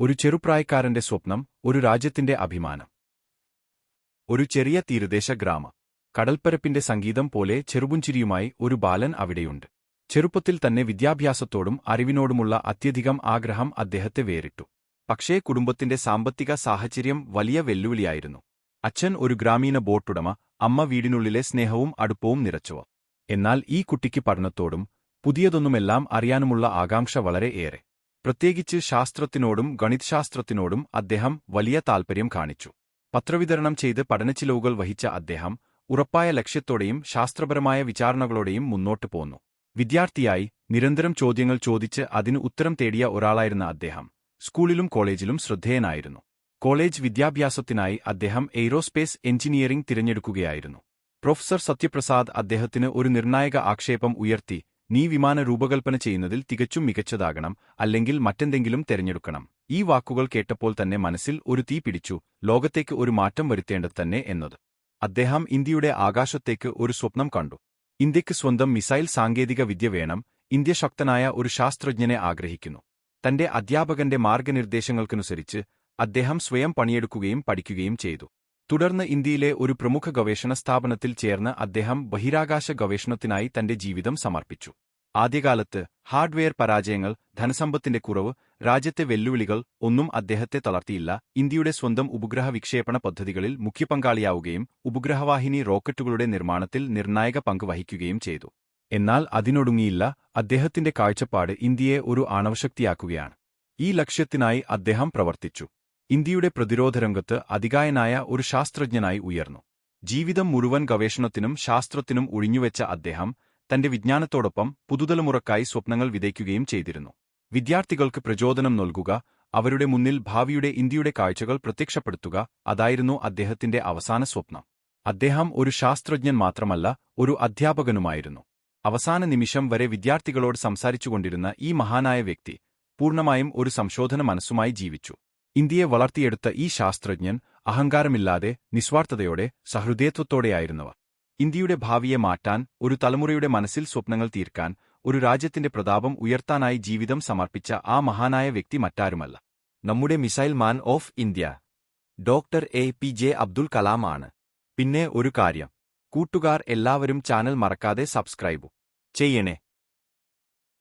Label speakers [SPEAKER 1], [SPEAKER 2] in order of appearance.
[SPEAKER 1] ഒരു ചെറുപ്രായക്കാരന്റെ സ്വപ്നം ഒരു രാജ്യത്തിന്റെ അഭിമാനം. ഒരു ചെറിയ തീരദേശ ഗ്രാമം. കടൽപ്പരപ്പിന്റെ സംഗീതം പോലെ ചെറുപുഞ്ചിരിയുമായി ഒരു ബാലൻ അവിടെയുണ്ട്. ചെറുപ്പത്തിൽ തന്നെ വിദ്യാഭ്യാസത്തോടും അറിവിനോടുമുള്ള അത്യധികം ആഗ്രഹം അദ്ദേഹത്തെ വേറിട്ടു. പക്ഷേ കുടുംബത്തിന്റെ സാമ്പത്തിക സാഹചര്യം വലിയ വെല്ലുവിളിയായിരുന്നു. അച്ഛൻ ഒരു ഗ്രാമീണ ബോട്ടുടമ അമ്മ വീടിനുള്ളിലെ സ്നേഹവും അടുപ്പവും നിറച്ചുവ. എന്നാൽ ഈ കുട്ടിക്ക് പഠനത്തോടും പുതിയതൊന്നുമെല്ലാം അറിയാനുമുള്ള ആകാംക്ഷ വളരെ ഏറെ. പ്രത്യേകിച്ച് ശാസ്ത്രത്തിനോടും ഗണിതശാസ്ത്രത്തിനോടും അദ്ദേഹം വലിയ താൽപ്പര്യം കാണിച്ചു. പത്രവിതരണം ചെയ്ത് പഠനച്ചിലവുകൾ വഹിച്ച അദ്ദേഹം ഉറപ്പായ ലക്ഷ്യത്തോടെയും ശാസ്ത്രപരമായ വിചാരണകളോടെയും മുന്നോട്ടു പോന്നു. വിദ്യാർത്ഥിയായി നിരന്തരം ചോദ്യങ്ങൾ ചോദിച്ച് അതിന് ഉത്തരം തേടിയ ഒരാളായിരുന്ന അദ്ദേഹം സ്കൂളിലും കോളേജിലും ശ്രദ്ധേയനായിരുന്നു. കോളേജ് വിദ്യാഭ്യാസത്തിനായി അദ്ദേഹം എയ്റോസ്പേസ് എഞ്ചിനീയറിംഗ് തിരഞ്ഞെടുക്കുകയായിരുന്നു. പ്രൊഫസർ സത്യപ്രസാദ് അദ്ദേഹത്തിന് ഒരു നിർണായക ആക്ഷേപം ഉയർത്തി നീ വിമാന രൂപകൽപ്പന ചെയ്യുന്നതിൽ തികച്ചും മികച്ചതാകണം അല്ലെങ്കിൽ മറ്റെന്തെങ്കിലും തെരഞ്ഞെടുക്കണം. ഈ വാക്കുകൾ കേട്ടപ്പോൾ തന്നെ മനസ്സിൽ ഒരു തീ പിടിച്ചു ലോകത്തേക്ക് ഒരു മാറ്റം വരുത്തേണ്ടത് തന്നെ എന്നത്. അദ്ദേഹം ഇന്ത്യയുടെ ആകാശത്തേക്ക് ഒരു സ്വപ്നം കണ്ടു. ഇന്ത്യയ്ക്ക് സ്വന്തം മിസൈൽ സാങ്കേതിക വിദ്യ വേണം ഇന്ത്യ ശക്തനായ ഒരു ശാസ്ത്രജ്ഞനെ ആഗ്രഹിക്കുന്നു. തന്റെ അധ്യാപകന്റെ മാർഗനിർദ്ദേശങ്ങൾക്കനുസരിച്ച് അദ്ദേഹം സ്വയം പണിയെടുക്കുകയും പഠിക്കുകയും ചെയ്തു. തുടർന്ന് ഇന്ത്യയിലെ ഒരു പ്രമുഖ ഗവേഷണ സ്ഥാപനത്തിൽ ചേർന്ന് അദ്ദേഹം ബഹിരാകാശ ഗവേഷണത്തിനായി തന്റെ ജീവിതം സമർപ്പിച്ചു. ആദ്യകാലത്ത് ഹാർഡ്വെയർ പരാജയങ്ങൾ ധനസമ്പത്തിന്റെ കുറവ് രാജ്യത്തെ വെല്ലുവിളികൾ ഒന്നും അദ്ദേഹത്തെ തളർത്തിയില്ല. ഇന്ത്യയുടെ സ്വന്തം ഉപഗ്രഹ വിക്ഷേപണ പദ്ധതികളിൽ മുഖ്യപങ്കാളിയാവുകയും ഉപഗ്രഹവാഹിനി റോക്കറ്റുകളുടെ നിർമ്മാണത്തിൽ നിർണായക പങ്ക് വഹിക്കുകയും ചെയ്തു. എന്നാൽ അതിനൊടുങ്ങിയില്ല അദ്ദേഹത്തിന്റെ കാഴ്ചപ്പാട് ഇന്ത്യയെ ഒരു ആണവശക്തിയാക്കുകയാണ്. ഈ ലക്ഷ്യത്തിനായി അദ്ദേഹം പ്രവർത്തിച്ചു. ഇന്ത്യയുടെ പ്രതിരോധ രംഗത്ത് അധികായനായ ഒരു ശാസ്ത്രജ്ഞനായി ഉയർന്നു. ജീവിതം മുഴുവൻ ഗവേഷണത്തിനും ശാസ്ത്രത്തിനും ഒഴിഞ്ഞുവെച്ച അദ്ദേഹം തന്റെ വിജ്ഞാനത്തോടൊപ്പം പുതുതലമുറക്കായി സ്വപ്നങ്ങൾ വിതയ്ക്കുകയും ചെയ്തിരുന്നു. വിദ്യാർത്ഥികൾക്ക് പ്രചോദനം നൽകുക അവരുടെ മുന്നിൽ ഭാവിയുടെ ഇന്ത്യയുടെ കാഴ്ചകൾ പ്രത്യക്ഷപ്പെടുത്തുക അതായിരുന്നു അദ്ദേഹത്തിന്റെ അവസാന സ്വപ്നം. അദ്ദേഹം ഒരു ശാസ്ത്രജ്ഞൻ മാത്രമല്ല ഒരു അധ്യാപകനുമായിരുന്നു. അവസാന നിമിഷം വരെ വിദ്യാർത്ഥികളോട് സംസാരിച്ചുകൊണ്ടിരുന്ന ഈ മഹാനായ വ്യക്തി പൂർണമായും ഒരു സംശോധന മനസ്സുമായി ജീവിച്ചു. ഇന്ത്യയെ വളർത്തിയെടുത്ത ഈ ശാസ്ത്രജ്ഞൻ അഹങ്കാരമില്ലാതെ നിസ്വാർത്ഥതയോടെ സഹൃദയത്വത്തോടെയായിരുന്നവർ. ഇന്ത്യയുടെ ഭാവിയെ മാറ്റാൻ ഒരു തലമുറയുടെ മനസ്സിൽ സ്വപ്നങ്ങൾ തീർക്കാൻ ഒരു രാജ്യത്തിന്റെ പ്രതാപം ഉയർത്താനായി ജീവിതം സമർപ്പിച്ച ആ മഹാനായ വ്യക്തി മറ്റാരുമല്ല. നമ്മുടെ missile man of India doctor A P J Abdul കലാമാണ് പിന്നെ ഒരു കാര്യം. കൂട്ടുകാർ എല്ലാവരും ചാനൽ മറക്കാതെ സബ്സ്ക്രൈബു. ചെയ്യണേ.